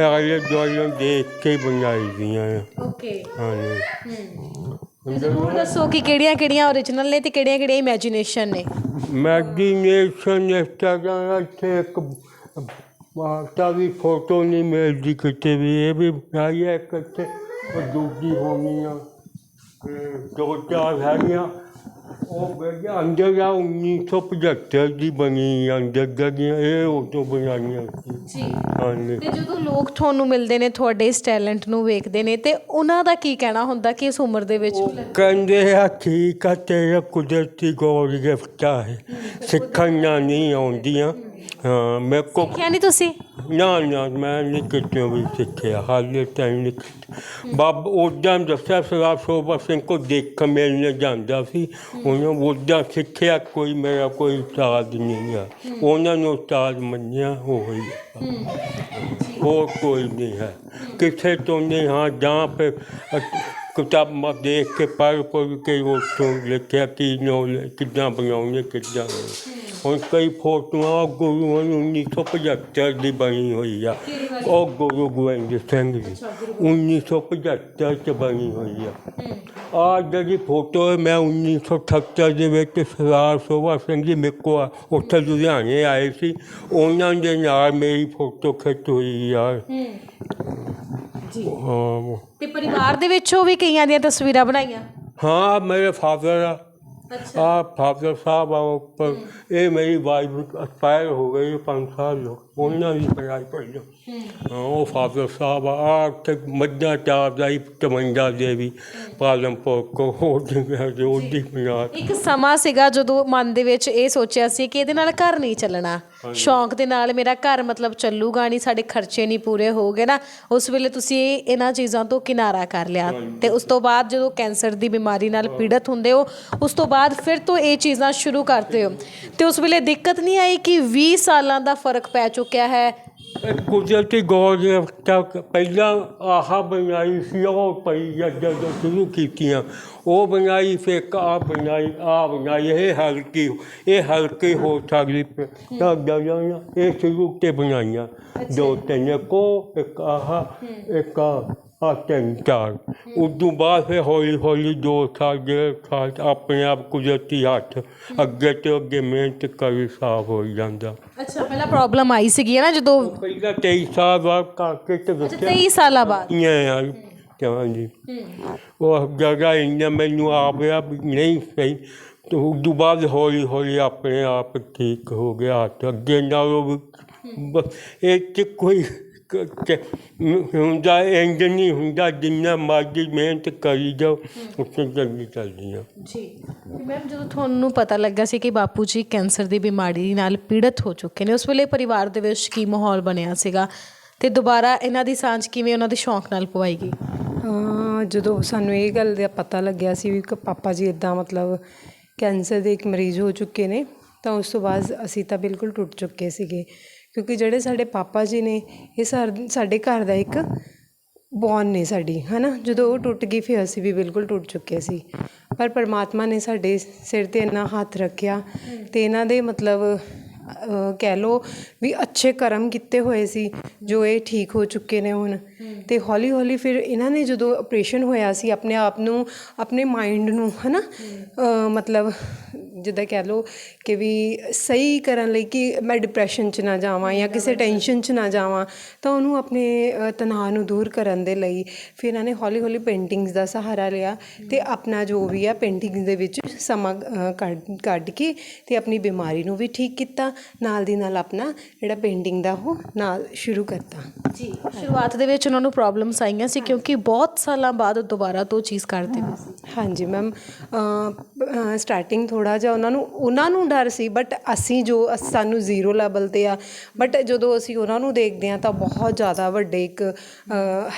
ਆਲੇ ਦੁਆਲੇ ਦੇਖ ਕੇ ਬਣਾਈ ਦੀਆਂ ਆ। ਓਕੇ ਹਾਂਜੀ। ਜ਼ਰੂਰ ਦੱਸੋ ਕਿ ਕਿਹੜੀਆਂ-ਕਿਹੜੀਆਂ ਓਰੀਜਨਲ ਨੇ ਤੇ ਕਿਹੜੀਆਂ-ਕਿਹੜੀਆਂ ਇਮੇਜਿਨੇਸ਼ਨ ਨੇ? ਮੈਡੀਨੇਸ਼ਨ ਇਸ ਤਰ੍ਹਾਂ ਇੱਥੇ ਇੱਕ ਮਾਤਾ ਦੀ ਫੋਟੋ ਨਹੀਂ ਮਿਲਦੀ ਕਿਤੇ ਵੀ ਇਹ ਵੀ ਆਈ ਹੈ ਉਹ ਦੂਜੀ ਹੋਣੀ ਆ ਤੇ ਦੋ ਚਾਰ ਹੈਗੀਆਂ ਉਹ ਬੇਗਾ ਅੰਦਰ ਆ 1975 ਦੀ ਬਣੀ ਆ, ਅੰਦਰ ਦੀਆਂ ਇਹ ਉਹ ਤੋਂ ਬਣਾਈਆਂ ਸੀ। ਜੀ ਹਾਂਜੀ। ਤੇ ਜਦੋਂ ਲੋਕ ਤੁਹਾਨੂੰ ਮਿਲਦੇ ਨੇ ਤੁਹਾਡੇ ਇਸ ਟੈਲੈਂਟ ਨੂੰ ਵੇਖਦੇ ਨੇ ਤੇ ਉਹਨਾਂ ਦਾ ਕੀ ਕਹਿਣਾ ਹੁੰਦਾ ਕਿ ਇਸ ਉਮਰ ਦੇ ਵਿੱਚ? ਕਹਿੰਦੇ ਆ ਠੀਕ ਆ ਤੇਰਾ ਕੁਦਰਤੀ ਗੋਲ ਗਿਫਟਾ ਹੈ ਸਿੱਖਣਾ ਨਹੀਂ ਆਉਂਦੀਆਂ ਹਾਂ ਮੇਰੇ ਕੋ ਸਿੱਖਿਆ ਨਹੀਂ ਤੁਸੀਂ ਨਾ ਨਾ ਮੈਂ ਨਹੀਂ ਕਿਤੇ ਵੀ ਸਿੱਖਿਆ ਹਾਲੇ ਟਾਈਮ ਨਹੀਂ ਕੀਤਾ। ਬਾਬ ਉਦਾਂ ਦੱਸਿਆ ਸਰਾ ਸੋਭਾ ਸਿੰਘ ਕੋ ਦੇਖ ਮਿਲਣ ਜਾਂਦਾ ਸੀ ਉਹਨੇ ਉਦਾਂ ਸਿੱਖਿਆ ਕੋਈ ਮੇਰਾ ਕੋਈ ਉਸਤਾਦ ਨਹੀਂ ਆ ਉਹਨਾਂ ਨੂੰ ਉਸਤਾਦ ਮੰਨਿਆ ਉਹ ਹੀ ਆ। ਹੋਰ ਕੋਈ ਨਹੀਂ ਹੈ ਕਿਸੇ ਤੋਂ ਨਹੀਂ ਹਾਂ ਜਾਂ ਫਿਰ ਕਿਤਾਬ ਮਾ ਦੇਖ ਕੇ ਪੜ੍ਹ ਪੜ੍ਹ ਕੇ ਉਹ ਤੋਂ ਲਿਖਿਆ ਕਿ ਨੋ ਕਿੱਦਾਂ ਬਣਾਉਣੇ ਕਿੱਦਾਂ ਨਹੀਂ। ਹੁਣ ਕਈ ਫੋਟੋਆਂ ਉਹ ਗੁਰੂ ਨੂੰ 1975 ਦੀ ਬਣੀ ਹੋਈ ਆ। ਉਹ ਗੁਰੂ ਗੋਬਿੰਦ ਸਿੰਘ ਦੀ 1975 ਚ ਬਣੀ ਹੋਈ ਆ। ਆ ਜਿਹੜੀ ਫੋਟੋ ਹੈ ਮੈਂ 1978 ਦੇ ਵਿੱਚ ਸਰਦਾਰ ਸੋਭਾ ਸਿੰਘ ਜੀ ਆ- ਉੱਥੇ ਲੁਧਿਆਣੇ ਆਏ ਸੀ। ਉਹਨਾਂ ਦੇ ਨਾਲ ਮੇਰੀ ਫੋਟੋ ਖਿੱਚ ਹੋਈ ਆ। ਜੀ। ਹਾਂ। ਤੇ ਪਰਿਵਾਰ ਦੇ ਵਿੱਚੋਂ ਵੀ ਕਈਆਂ ਦੀਆਂ ਤਸਵੀਰਾਂ ਬਣਾਈਆਂ? ਹਾਂ ਮੇਰੇ ਫਾਦਰ ਆ ਫਾਦਰ ਸਾਹਿਬ ਆ ਉੱਪਰ। ਇਹ ਮੇਰੀ ਵਾਈਫ ਐਕਸਪਾਇਰ ਹੋ ਗਈ ਪੰਜ ਸਾਲ ਹੋ ਉਹਨਾਂ ਦੀ ਪੜਾਈ ਪੜੀ ਹਾਂ। ਉਹ ਫਾਦਰ ਸਾਹਿਬ ਆ। ਉੱਥੇ ਮੱਝਾਂ ਚਾਰਦਾ ਹੀ ਤਮੰਜਾ ਦੇਵੀ ਪਾਲਮਪੁਰ ਕੋ ਉਹਦੀ ਉਹਦੀ ਪੰਜਾਬ ਇੱਕ ਸਮਾਂ ਸੀਗਾ ਜਦੋਂ ਮਨ ਦੇ ਵਿੱਚ ਇਹ ਸੋਚਿਆ ਸੀ ਕਿ ਇਹਦੇ ਨਾਲ ਘਰ ਨਹੀਂ ਚੱਲਣਾ। ਸ਼ੌਂਕ ਦੇ ਨਾਲ ਮੇਰਾ ਘਰ ਮਤਲਬ ਚੱਲੂਗਾ ਨਹੀਂ ਸਾਡੇ ਖਰਚੇ ਨਹੀਂ ਪੂਰੇ ਹੋਗੇ ਨਾ ਉਸ ਵੇਲੇ ਤੁਸੀਂ ਇਹਨਾਂ ਚੀਜ਼ਾਂ ਤੋਂ ਕਿਨਾਰਾ ਕਰ ਲਿਆ। ਤੇ ਉਸ ਤੋਂ ਬਾਅਦ ਜਦੋਂ ਕੈਂਸਰ ਦੀ ਬਿਮਾਰੀ ਨਾਲ ਪੀੜਤ ਹੁੰਦੇ ਹੋ ਉਸ ਤੋਂ ਬਾਅਦ ਫਿਰ ਤੋਂ ਇਹ ਚੀਜ਼ਾਂ ਸ਼ੁਰੂ ਕਰਦੇ ਹੋ। ਤੇ ਉਸ ਵੇਲੇ ਦਿੱਕਤ ਨਹੀਂ ਆਈ ਕਿ 20 ਸਾਲਾਂ ਦਾ ਫ਼ਰਕ ਪੈ ਚੁੱਕਿਆ ਹੈ? ਇਹ ਕੁਦਰਤੀ ਗੌਰ ਤੱਕ ਪਹਿਲਾਂ ਆਹ ਬਣਾਈ ਸੀ ਉਹ ਪਈ ਜਦ ਜਦੋਂ ਸ਼ੁਰੂ ਕੀਤੀਆਂ ਉਹ ਬਣਾਈ ਫਿਰ ਆ ਬਣਾਈ ਆ ਬਣਾਈ ਇਹ ਹਲਕੀ ਇਹ ਹਲਕੀ ਹੋ ਸਕਦੀ ਤਾਂ ਜਦੋਂ ਇਹ ਸ਼ੁਰੂ ਤੇ ਬਣਾਈਆਂ ਦੋ ਤਿੰਨ ਕੋ ਇੱਕ ਆਹ ਇੱਕ ਆ ਆ ਚਾਰ ਉਦੋਂ ਬਾਅਦ ਫਿਰ ਹੌਲੀ ਹੌਲੀ ਦੋ ਸਾਲ ਦੇ ਸਾਲ ਆਪਣੇ ਆਪ ਕੁਦਰਤੀ ਹੱਥ ਅੱਗੇ ਤੋਂ ਅੱਗੇ ਮਿਹਨਤ ਕਰੀ ਸਾਫ਼ ਹੋ ਜਾਂਦਾ। ਅੱਛਾ ਪਹਿਲਾਂ ਪ੍ਰੋਬਲਮ ਆਈ ਸੀਗੀ ਨਾ ਜਦੋਂ ਪਹਿਲਾਂ 23 ਸਾਲ ਬਾਅਦ ਕਾਕੇ ਤੇ ਅੱਛਾ ਦੱਸਿਆ। 23 ਸਾਲਾਂ ਬਾਅਦ। ਇਹ ਯਾਰ ਕਿਉਂ ਜੀ? ਉਹ ਜਗ੍ਹਾ ਇੰਨਾ ਮੈਨੂੰ ਆ ਗਿਆ ਵੀ ਨਹੀਂ ਸਹੀ। ਤੇ ਉਦੋਂ ਬਾਅਦ ਹੌਲੀ ਹੌਲੀ ਆਪਣੇ ਆਪ ਠੀਕ ਹੋ ਗਿਆ ਤੇ ਅੱਗੇ ਨਾਲੋਂ ਵੀ ਬ- ਇਹ ਚ ਕੋਈ ਹੁੰਦਾ ਇੰਜ ਨਹੀਂ ਹੁੰਦਾ ਜਿੰਨਾ ਮਰਜ਼ੀ ਮਿਹਨਤ ਕਰੀ ਜਾਓ ਉੱਥੇ ਜਲਦੀ ਚੱਲਦੀ ਆ ਜੀ। ਮੈਮ ਜਦੋਂ ਤੁਹਾਨੂੰ ਪਤਾ ਲੱਗਾ ਸੀ ਕਿ ਬਾਪੂ ਜੀ ਕੈਂਸਰ ਦੀ ਬਿਮਾਰੀ ਨਾਲ ਪੀੜਤ ਹੋ ਚੁੱਕੇ ਨੇ ਉਸ ਵੇਲੇ ਪਰਿਵਾਰ ਦੇ ਵਿੱਚ ਕੀ ਮਾਹੌਲ ਬਣਿਆ ਸੀਗਾ? ਤੇ ਦੁਬਾਰਾ ਇਹਨਾਂ ਦੀ ਸਾਂਝ ਕਿਵੇਂ ਉਹਨਾਂ ਦੇ ਸ਼ੌਂਕ ਨਾਲ ਪਵਾਈ ਗਈ ਜਦੋਂ ਸਾਨੂੰ ਇਹ ਗੱਲ ਦਾ ਪਤਾ ਲੱਗਿਆ ਸੀ ਵੀ ਕਿ ਪਾਪਾ ਜੀ ਇਦਾਂ ਮਤਲਬ ਕੈਂਸਰ ਦੇ ਇੱਕ ਮਰੀਜ਼ ਹੋ ਚੁੱਕੇ ਨੇ ਤਾਂ ਉਸ ਤੋਂ ਬਾਅਦ ਅਸੀਂ ਤਾਂ ਬਿਲਕੁਲ ਟੁੱਟ ਚੁੱਕੇ ਸੀਗੇ। ਕਿਉਂਕਿ ਜਿਹੜੇ ਸਾਡੇ ਪਾਪਾ ਜੀ ਨੇ, ਇਹ ਸਾਰ- ਸਾਡੇ ਘਰ ਦਾ ਇੱਕ ਬੋਨ ਨੇ ਸਾਡੀ ਹੈ ਨਾ ਜਦੋਂ ਉਹ ਟੁੱਟ ਗਈ ਫਿਰ ਅਸੀਂ ਵੀ ਬਿਲਕੁਲ ਟੁੱਟ ਚੁੱਕੇ ਸੀ। ਪਰ ਪਰਮਾਤਮਾ ਨੇ ਸਾਡੇ ਸਿਰ ਤੇ ਇੰਨਾ ਹੱਥ ਰੱਖਿਆ ਅਤੇ ਇਹਨਾਂ ਦੇ ਮਤਲਬ ਕਹਿ ਲੋ ਵੀ ਅੱਛੇ ਕਰਮ ਕੀਤੇ ਹੋਏ ਸੀ, ਜੋ ਇਹ ਠੀਕ ਹੋ ਚੁੱਕੇ ਨੇ ਹੁਣ। ਤੇ ਹੌਲੀ ਹੌਲੀ ਫਿਰ ਇਹਨਾਂ ਨੇ ਜਦੋਂ ਆਪਰੇਸ਼ਨ ਹੋਇਆ ਸੀ ਆਪਣੇ ਆਪ ਨੂੰ ਆਪਣੇ ਮਾਈਂਡ ਨੂੰ ਹਨਾ? ਮਤਲਬ ਜਿੱਦਾਂ ਕਹਿ ਲੋ ਕਿ ਵੀ ਸਹੀ ਕਰਨ ਲਈ ਕਿ ਮੈਂ ਡਿਪਰੈਸ਼ਨ 'ਚ ਨਾ ਜਾਵਾਂ ਜਾਂ ਕਿਸੇ ਟੈਨਸ਼ਨ 'ਚ ਨਾ ਜਾਵਾਂ ਤਾਂ ਉਹਨੂੰ ਆਪਣੇ ਤਣਾਅ ਨੂੰ ਦੂਰ ਕਰਨ ਦੇ ਲਈ ਫਿਰ ਇਹਨਾਂ ਨੇ ਹੌਲੀ ਹੌਲੀ ਪੇਂਟਿੰਗਸ ਦਾ ਸਹਾਰਾ ਲਿਆ ਤੇ ਆਪਣਾ ਜੋ ਵੀ ਆ ਪੇਂਟਿੰਗਸ ਦੇ ਵਿੱਚ ਸਮਾਂ ਕੱਢ ਕੇ ਤੇ ਆਪਣੀ ਬਿਮਾਰੀ ਨੂੰ ਵੀ ਠੀਕ ਕੀਤਾ ਨਾਲ ਦੀ ਨਾਲ ਆਪਣਾ ਜਿਹੜਾ ਪੇਂਟਿੰਗ ਦਾ ਉਹ ਨਾਲ ਸ਼ੁਰੂ ਕਰਤਾ। ਜੀ ਸ਼ੁਰੂਆਤ ਦੇ ਵਿੱਚ ਉਹਨਾਂ ਨੂੰ ਪ੍ਰੋਬਲਮਸ ਆਈਆਂ ਸੀ ਕਿਉਂਕਿ ਬਹੁਤ ਸਾਲਾਂ ਬਾਅਦ ਦੁਬਾਰਾ ਤੋਂ ਚੀਜ਼ ਕਰਦੇ ਪਏ ਹਾਂਜੀ ਮੈਮ ਸਟਾਰਟਿੰਗ ਥੋੜਾ ਜਿਹਾ ਉਹਨਾਂ ਨੂੰ ਉਹਨਾਂ ਨੂੰ ਡਰ ਸੀ ਬਟ ਅਸੀਂ ਜੋ, ਅਸ- ਸਾਨੂੰ ਜ਼ੀਰੋ ਲੈਵਲ ਤੇ ਆ ਬਟ ਜਦੋਂ ਅਸੀਂ ਉਹਨਾਂ ਨੂੰ ਦੇਖਦੇ ਆ ਤਾਂ ਬਹੁਤ ਜ਼ਿਆਦਾ ਵੱਡੇ ਇੱਕ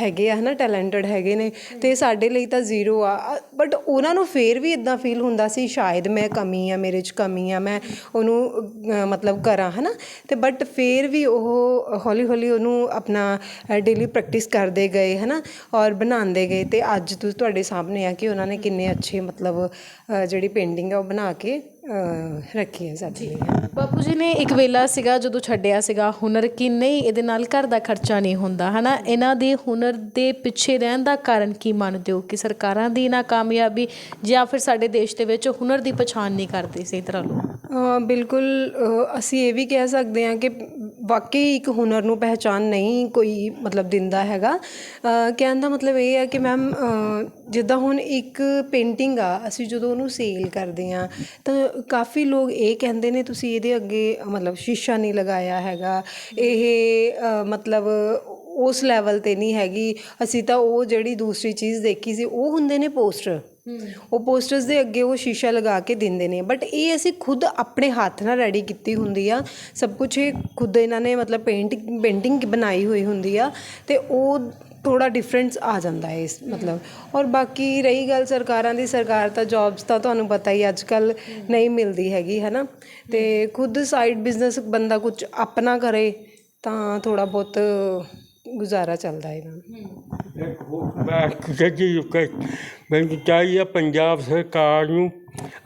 ਹੈਗੇ ਆ, ਹਨਾ ਟੈਲੈਂਟਡ ਹੈਗੇ ਨੇ ਤੇ ਸਾਡੇ ਲਈ ਤਾਂ ਜ਼ੀਰੋ ਆ। ਬਟ ਉਹਨਾਂ ਨੂੰ ਫੇਰ ਵੀ ਇਦਾਂ ਫੀਲ ਹੁੰਦਾ ਸੀ, ਸ਼ਾਇਦ ਮੈਂ ਕਮੀ ਆ, ਮੇਰੇ 'ਚ ਕਮੀ ਆ, ਮੈਂ ਉਹਨੂੰ ਮਤਲਬ ਕਰਾਂ ਹਨਾ। ਤੇ ਬਟ ਫੇਰ ਵੀ ਉਹ ਹੌਲੀ ਹੌਲੀ ਉਹਨੂੰ ਆਪਣਾ ਡੇਲੀ ਪ੍ਰੈਕਟਿਸ ਕਰਦੇ ਗਏ ਹਨਾ? ਔਰ ਬਣਾਉਂਦੇ ਗਏ ਤੇ ਅੱਜ ਤੁਸੀਂ ਤੁਹਾਡੇ ਸਾਹਮਣੇ ਆ ਕਿ ਉਹਨਾਂ ਨੇ ਕਿੰਨੇ ਅੱਛੇ ਮਤਲਬ ਜਿਹੜੀ ਪੇਂਟਿੰਗ ਆ ਉਹ ਬਣਾ ਕੇ ਰੱਖੀ ਹੈ ਸਾਡੇ ਲਈ। ਬਾਪੂ ਜੀ ਨੇ ਇੱਕ ਵੇਲਾ ਸੀਗਾ ਜਦੋਂ ਛੱਡਿਆ ਸੀਗਾ ਹੁਨਰ ਕਿ ਨਹੀਂ ਇਹਦੇ ਨਾਲ ਘਰ ਦਾ ਖਰਚਾ ਨਹੀਂ ਹੁੰਦਾ ਹਨਾ? ਇਹਨਾਂ ਦੇ ਹੁਨਰ ਦੇ ਪਿੱਛੇ ਰਹਿਣ ਦਾ ਕਾਰਨ ਕੀ ਮੰਨਦੇ ਹੋ? ਕਿ ਸਰਕਾਰਾਂ ਦੀ ਨਾਕਾਮਯਾਬੀ ਜਾਂ ਫਿਰ ਸਾਡੇ ਦੇਸ਼ ਦੇ ਵਿੱਚ ਹੁਨਰ ਦੀ ਪਛਾਣ ਨਹੀਂ ਕਰਦੇ ਸਹੀ ਤਰ੍ਹਾਂ ਲੋਕ? ਬਿਲਕੁਲ ਅਸੀਂ ਇਹ ਵੀ ਕਹਿ ਸਕਦੇ ਹਾਂ ਕਿ ਵਾਕਈ ਇੱਕ ਹੁਨਰ ਨੂੰ ਪਹਿਚਾਨ ਨਹੀਂ ਕੋਈ ਮਤਲਬ ਦਿੰਦਾ ਹੈਗਾ। ਕਹਿਣ ਦਾ ਮਤਲਬ ਇਹ ਹੈ ਕਿ ਮੈਮ ਜਿੱਦਾਂ ਹੁਣ ਇੱਕ ਪੇਂਟਿੰਗ ਆ, ਅਸੀਂ ਜਦੋਂ ਉਹਨੂੰ ਸੇਲ ਕਰਦੇ ਹਾਂ, ਤਾਂ ਕਾਫੀ ਲੋਕ ਇਹ ਕਹਿੰਦੇ ਨੇ, ਤੁਸੀਂ ਇਹਦੇ ਅੱਗੇ ਮਤਲਬ ਸ਼ੀਸ਼ਾ ਨਹੀਂ ਲਗਾਇਆ ਹੈਗਾ। ਇਹ ਮਤਲਬ ਉਸ ਲੈਵਲ ਤੇ ਨਹੀਂ ਹੈਗੀ। ਅਸੀਂ ਤਾਂ ਉਹ ਜਿਹੜੀ ਦੂਸਰੀ ਚੀਜ਼ ਦੇਖੀ ਸੀ, ਉਹ ਹੁੰਦੇ ਨੇ ਪੋਸਟਰ ਉਹ ਪੋਸਟਰਸ ਦੇ ਅੱਗੇ ਉਹ ਸ਼ੀਸ਼ਾ ਲਗਾ ਕੇ ਦਿੰਦੇ ਨੇ। ਬਟ ਇਹ ਅਸੀਂ ਖੁਦ ਆਪਣੇ ਹੱਥ ਨਾਲ ਰੈਡੀ ਕੀਤੀ ਹੁੰਦੀ ਆ। ਸਭ ਕੁਝ ਇਹ ਖੁਦ ਇਹਨਾਂ ਨੇ ਮਤਲਬ ਪੇਂਟ ਪੇਂਟਿੰਗ ਬਣਾਈ ਹੋਈ ਹੁੰਦੀ ਆ ਤੇ ਉਹ ਥੋੜਾ ਡਿਫਰੈਂਸ ਆ ਜਾਂਦਾ ਹੈ ਇਸ ਮਤਲਬ। ਔਰ ਬਾਕੀ ਰਹੀ ਗੱਲ ਸਰਕਾਰਾਂ ਦੀ, ਸਰਕਾਰ ਤਾਂ ਜੌਬਸ ਤਾਂ ਤੁਹਾਨੂੰ ਪਤਾ ਹੀ ਅੱਜ ਕੱਲ ਨਹੀਂ ਮਿਲਦੀ ਹੈਗੀ ਹੈ ਨਾ ਤੇ ਖੁਦ ਸਾਈਡ ਬਿਜ਼ਨਸ ਬੰਦਾ ਕੁਝ ਆਪਣਾ ਕਰੇ ਤਾਂ ਥੋੜਾ ਬਹੁਤ ਗੁਜ਼ਾਰਾ ਚੱਲਦਾ ਇਹਨਾਂ ਇੱਕ ਮੈਂ ਕਿਹਾ ਮੈਨੂੰ ਚਾਹੀਦਾ ਪੰਜਾਬ ਸਰਕਾਰ ਨੂੰ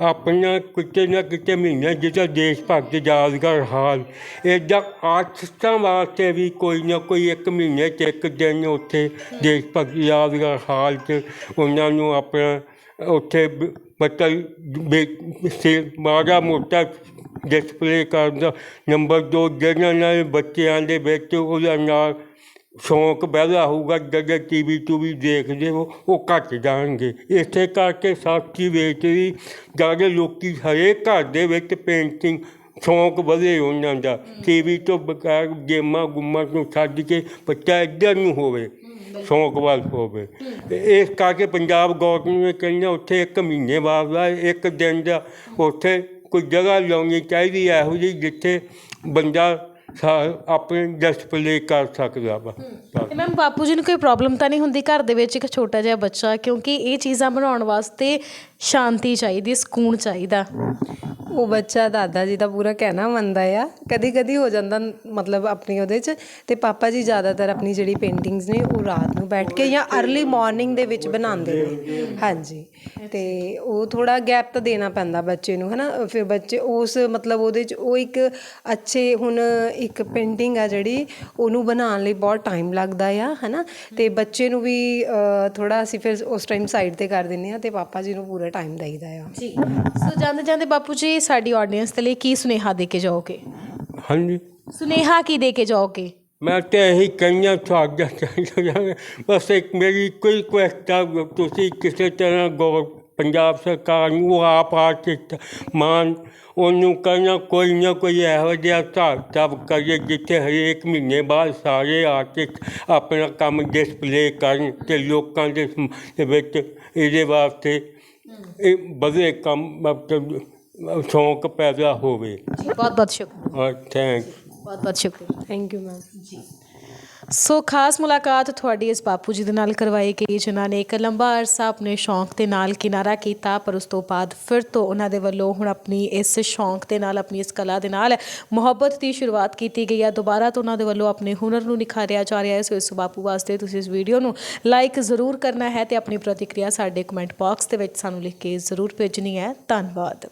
ਆਪਣਾ ਕਿਤੇ ਨਾ ਕਿਤੇ ਮਹੀਨਾ ਜਿਹਦਾ ਦੇਸ਼ ਭਗਤ ਯਾਦਗਾਰ ਹਾਲ ਇੱਦਾਂ ਆਰਟਿਸਟਾਂ ਵਾਸਤੇ ਵੀ ਕੋਈ ਨਾ ਕੋਈ ਇੱਕ ਮਹੀਨੇ 'ਚ ਇੱਕ ਦਿਨ ਉੱਥੇ ਦੇਸ਼ ਭਗਤ ਯਾਦਗਾਰ ਹਾਲ 'ਚ ਉਹਨਾਂ ਨੂੰ ਆਪਣਾ ਉੱਥੇ ਬ- ਮਤਲਬ ਸੇ ਮਾੜਾ ਮੋਟਾ ਡਿਸਪਲੇ ਕਰਦਾ ਨੰਬਰ ਦੋ, ਜਿਹਨਾਂ ਨਾਲ ਬੱਚਿਆਂ ਦੇ ਵਿੱਚ ਉਹਦਾ ਨਾਲ ਸ਼ੌਂਕ ਪੈਦਾ ਹੋਊਗਾ ਜਦੋਂ ਟੀਵੀ ਟੂਵੀ ਦੇਖਦੇ ਹੋ, ਉਹ ਘੱਟ ਜਾਣਗੇ। ਇਸੇ ਕਰਕੇ ਸਾਖੀ ਵਿੱਚ ਵੀ ਜ਼ਿਆਦਾ ਲੋਕੀ ਹਰੇਕ ਘਰ ਦੇ ਵਿੱਚ ਪੇਂਟਿੰਗ ਸ਼ੌਂਕ ਵਧੇ ਉਹਨਾਂ ਦਾ, ਟੀਵੀ ਤੋਂ ਬਗੈਰ ਗੇਮਾਂ ਗੁੰਮਾਂ ਨੂੰ ਛੱਡ ਕੇ ਬੱਚਾ ਇੱਧਰ ਨੂੰ ਹੋਵੇ, ਸ਼ੌਂਕ ਵੱਲ ਹੋਵੇ। ਇਸ ਕਰਕੇ ਪੰਜਾਬ ਗੌਰਮੈਂਟ ਨੇ ਕਹਿੰਦਾ ਉੱਥੇ ਇੱਕ ਮਹੀਨੇ ਬਾਅਦ ਦਾ, ਇੱਕ ਦਿਨ ਦਾ ਉੱਥੇ ਕੋਈ ਜਗ੍ਹਾ ਲਾਉਣੀ ਚਾਹੀਦੀ ਹੈ, ਇਹੋ ਜਿਹੀ ਜਿੱਥੇ ਬੰਦਾ ਸਾ- ਆਪਣੇ ਡਿਸਪਲੇ ਕਰ ਸਕਦਾ ਵਾ ਤੇ ਮੈਮ ਬਾਪੂ ਜੀ ਨੂੰ ਕੋਈ ਪ੍ਰੋਬਲਮ ਤਾਂ ਨਹੀਂ ਹੁੰਦੀ ਘਰ ਦੇ ਵਿੱਚ ਇੱਕ ਛੋਟਾ ਜਿਹਾ ਬੱਚਾ? ਕਿਉਂਕਿ ਇਹ ਚੀਜ਼ਾਂ ਬਣਾਉਣ ਵਾਸਤੇ ਸ਼ਾਂਤੀ ਚਾਹੀਦੀ, ਸਕੂਨ ਚਾਹੀਦਾ। ਉਹ ਬੱਚਾ ਦਾਦਾ ਜੀ ਦਾ ਪੂਰਾ ਕਹਿਣਾ ਮੰਨਦਾ ਆ। ਕਦੀ ਕਦੀ ਹੋ ਜਾਂਦਾ ਮਤਲਬ ਆਪਣੀ ਉਹਦੇ 'ਚ। ਤੇ ਪਾਪਾ ਜੀ ਜ਼ਿਆਦਾਤਰ ਆਪਣੀ ਜਿਹੜੀ ਪੇਂਟਿੰਗਸ ਨੇ, ਉਹ ਰਾਤ ਨੂੰ ਬੈਠ ਕੇ ਜਾਂ अर्ਲੀ ਮਾਰਨਿੰਗ ਦੇ ਵਿੱਚ ਬਣਾਉਂਦੇ ਨੇ। ਹਾਂਜੀ। ਤੇ ਉਹ ਥੋੜਾ ਗੈਪ ਤਾਂ ਦੇਣਾ ਪੈਂਦਾ ਬੱਚੇ ਨੂੰ, ਹਨਾ? ਫਿਰ ਬੱਚੇ ਉਸ ਮਤਲਬ ਉਹਦੇ 'ਚ, ਉਹ ਇੱਕ ਅੱਛੇ ਹੁਣ ਇੱਕ ਪੇਂਟਿੰਗ ਆ ਜਿਹੜੀ, ਉਹਨੂੰ ਬਣਾਉਣ ਲਈ ਬਹੁਤ ਟਾਈਮ ਲੱਗਦਾ ਆ, ਹਨਾ? ਤੇ ਬੱਚੇ ਨੂੰ ਵੀ ਥੋੜਾ ਅਸੀਂ ਫਿਰ ਉਸ ਟਾਈਮ ਸਾਈਡ ਤੇ ਕਰ ਦਿੰਦੇ ਆ ਤੇ ਪਾਪਾ ਜੀ ਨੂੰ ਪੂਰਾ ਟਾਈਮ ਦੇਈਦਾ ਆ। ਜੀ। ਸੋ ਜਾਂਦੇ ਜਾਂਦੇ ਬਾਪੂ ਜੀ ਸਾਡੀ ਆਡੀਅנס ਦੇ ਲਈ ਕੀ ਸੁਨੇਹਾ ਦੇ ਕੇ ਜਾਓਗੇ? ਹਾਂਜੀ। ਸੁਨੇਹਾ ਕੀ ਦੇ ਕੇ ਜਾਓਗੇ? ਮੈਂ ਤਾਂ ਇਹੀ ਕਹਿਣਾ ਤੁਹਾਡਾ ਚਾਹੀਦਾ ਬਸ ਇੱਕ ਮੇਰੀ ਕੋਈ ਕੁਐਸਟ ਆ ਤੁਸੀਂ ਕਿਸੇ ਤਰ੍ਹਾਂ ਗੌਰ ਪੰਜਾਬ ਸਰਕਾਰ ਨੂੰ ਆਪ ਆਰਟਿਸਟ ਮਾਨ ਉਹਨੂੰ ਕਹਿਣਾ ਕੋਈ ਨਾ ਕੋਈ ਇਹੋ ਜਿਹਾ ਹਿਸਾਬ ਕਿਤਾਬ ਕਰੀਏ ਜਿੱਥੇ ਹਰੇਕ ਮਹੀਨੇ ਬਾਅਦ ਸਾਰੇ ਆਰਟਿਸਟ ਆਪਣਾ ਕੰਮ ਡਿਸਪਲੇ ਕਰਨ ਤੇ ਲੋਕਾਂ ਦੇ ਵਿੱਚ ਇਹਦੇ ਵਾਸਤੇ ਇਹ ਵਧੇ ਕੰਮ ਮਤਲਬ ਸ਼ੌਂਕ ਪੈਦਾ ਹੋਵੇ। ਜੀ ਬਹੁਤ ਬਹੁਤ ਸ਼ੁਕਰੀਆ। ਔਰ ਥੈਂਕ ਬਹੁਤ ਬਹੁਤ ਸ਼ੁਕਰੀਆ ਥੈਂਕ ਯੂ ਮੈਮ ਸੋ ਖਾਸ ਮੁਲਾਕਾਤ ਤੁਹਾਡੀ ਇਸ ਬਾਪੂ ਜੀ ਦੇ ਨਾਲ ਕਰਵਾਈ ਗਈ, ਜਿਨ੍ਹਾਂ ਨੇ ਇੱਕ ਲੰਬਾ ਅਰਸਾ ਆਪਣੇ ਸ਼ੌਂਕ ਦੇ ਨਾਲ ਕਿਨਾਰਾ ਕੀਤਾ, ਪਰ ਉਸ ਤੋਂ ਬਾਅਦ ਫਿਰ ਤੋਂ ਉਹਨਾਂ ਦੇ ਵੱਲੋਂ ਹੁਣ ਆਪਣੀ ਇਸ ਸ਼ੌਂਕ ਦੇ ਨਾਲ, ਆਪਣੀ ਇਸ ਕਲਾ ਦੇ ਨਾਲ ਮੁਹੱਬਤ ਦੀ ਸ਼ੁਰੂਆਤ ਕੀਤੀ ਗਈ ਹੈ। ਦੁਬਾਰਾ ਤੋਂ ਉਹਨਾਂ ਦੇ ਵੱਲੋਂ ਆਪਣੇ ਹੁਨਰ ਨੂੰ ਨਿਖਾਰਿਆ ਜਾ ਰਿਹਾ ਹੈ। ਸੋ ਇਸ ਬਾਪੂ ਵਾਸਤੇ ਤੁਸੀਂ ਇਸ ਵੀਡੀਓ ਨੂੰ ਲਾਈਕ ਜ਼ਰੂਰ ਕਰਨਾ ਹੈ ਤੇ ਆਪਣੀ ਪ੍ਰਤੀਕਿਰਿਆ ਸਾਡੇ ਕਮੈਂਟ ਬਾਕਸ ਦੇ ਵਿੱਚ ਸਾਨੂੰ ਲਿਖ ਕੇ ਜ਼ਰੂਰ ਭੇਜਣੀ ਹੈ। ਧੰਨਵਾਦ।